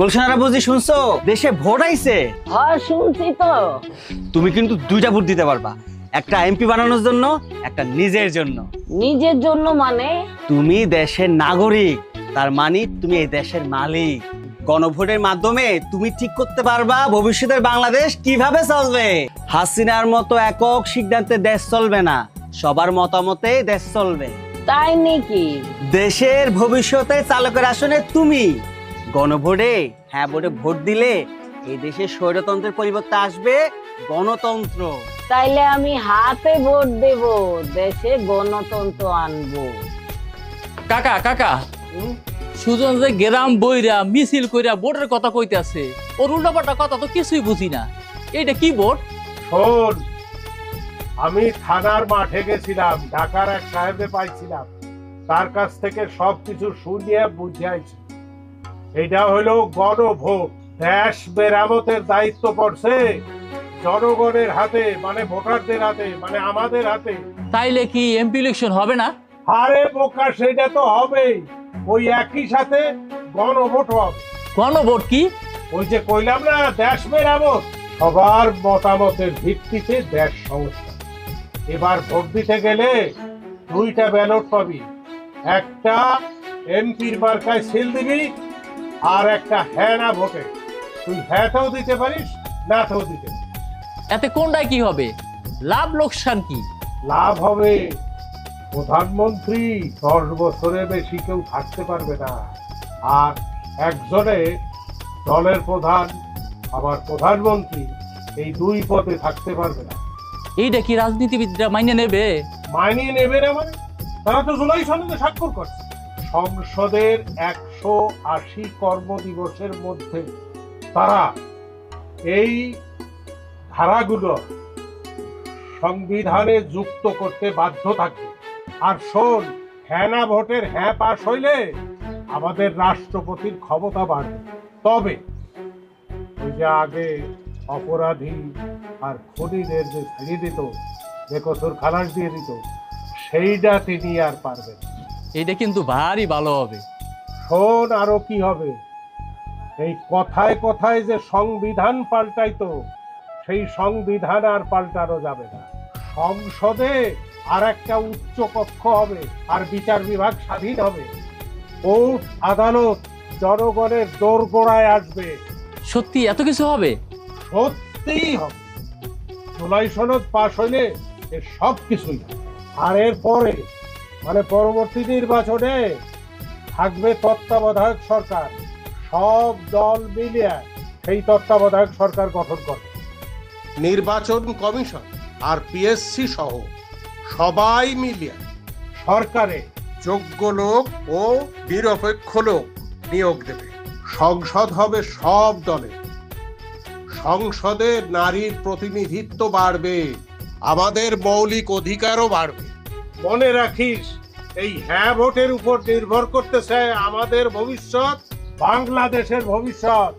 গুলশানারা বুঝি শুনছো? দেশে ভোট আইছে। হয় শুনছি তো। তুমি কিন্তু দুইটা ভোট দিতে পারবা। একটা এমপি বানানোর জন্য একটা নিজের জন্য। নিজের জন্য মানে? তুমি দেশের নাগরিক। তার মানে তুমি এই দেশের মালিক। গণভোটের মাধ্যমে তুমি ঠিক করতে পারবা ভবিষ্যতের বাংলাদেশ কীভাবে চলবে। হাসিনার মতো একক সিদ্ধান্তে দেশ চলবে না। সবার মতামতে দেশ চলবে। তাই নাকি? দেশের ভবিষ্যতে চালকের আসনে তুমি। গণভোটে হ্যাঁ ভোটে ভোট দিলে এই দেশে স্বৈরতন্ত্রের পরিবর্তে আসবে গণতন্ত্র। তাইলে আমি হাতে ভোট দেব দেশে গণতন্ত্র আনব। কাকা কাকা সুজন যে গেরাম বইরা মিছিল কইরা ভোটের কথা কইতাছে ওর উল্টাপাল্টা কথা তো কিছুই বুঝি না। এইটা কি ভোট? শোন আমি থানার মাঠে গেছিলাম ঢাকার এক সাহেবে পাইছিলাম। তার কাছ থেকে সবকিছু শুনিয়ে বুঝাইছি। এটা হলো গণভোট। দেশ মেরামতের দায়িত্ব পড়ছে জনগণের হাতে মানে ভোটারদের হাতে মানে আমাদের হাতে। তাইলে কি এমপি ইলেকশন হবে না? আরে বোকা সেটা তো হবেই। ওই একই সাথে গণভোট হবে। গণভোট কি? ওই যে কইলাম না দেশ মেরামত। সবার মতামতের ভিত্তিতে দেশ সংস্কার। এবার ভোট দিতে গেলে দুইটা ব্যালট পাবি। একটা এমপির মার্কায় সিল দিবি আর একটা হ্যাঁ না ভোটে। তুই হ্যাঁতেও দিতে পারিস নাতেও দিতে এতে কোনটায় কি হবে? লাভ লোকসান কি? লাভ হবে। প্রধানমন্ত্রী দশ বছরের বেশি কেউ থাকতে পারবে না। আর একজনে দলের প্রধান আবার প্রধানমন্ত্রী এই দুই পদে থাকতে পারবে না। এইটা কি রাজনীতিবিদরা মাইনে নেবে? মাইনে নেবে না মানে? তারা তো জুলাই সনদে স্বাক্ষর করছে। সংসদের একশো আশি কর্মদিবসের মধ্যে তারা এই ধারাগুলো সংবিধানে যুক্ত করতে বাধ্য থাকে। আর শোন হ্যাঁ না ভোটের হ্যাঁ পাশ হইলে আমাদের রাষ্ট্রপতির ক্ষমতা বাড়বে। তবে ওই যে আগে অপরাধী আর খুনিদের যে ছাড়িয়ে দিত বেকসুর খালাস দিয়ে দিত, সেইটা তিনি আর পারবেন না। এইটা কিন্তু ভারী ভালো হবে। শোন আরও কি হবে। এই কথায় কথায় যে সংবিধান পাল্টাইতো সেই সংবিধান আর পাল্টানো যাবে না। সংসদে আর একটা উচ্চ কক্ষ হবে আর বিচার বিভাগ স্বাধীন হবে। কোর্ট আদালত জনগণের দোরগোড়ায় আসবে। সত্যি এত কিছু হবে? সত্যিই হবে। জুলাই সনদ পাশ হইলে সব কিছুই আর এর পরে মানে পরবর্তী নির্বাচনে থাকবে তত্ত্বাবধায়ক সরকার। সব দল মিলিয়ে সেই তত্ত্বাবধায়ক সরকার গঠন করে নির্বাচন কমিশন আর পিএসসি সহ সবাই মিলিয়ে সরকারে যোগ্য লোক ও নিরপেক্ষ লোক নিয়োগ দেবে। সংসদ হবে সব দলের সংসদে নারীর প্রতিনিধিত্ব বাড়বে। আমাদের মৌলিক অধিকারও বাড়বে। মনে রাখিস এই হ্যাঁ ভোটের উপর নির্ভর করতেছে আমাদের ভবিষ্যৎ বাংলাদেশের ভবিষ্যৎ।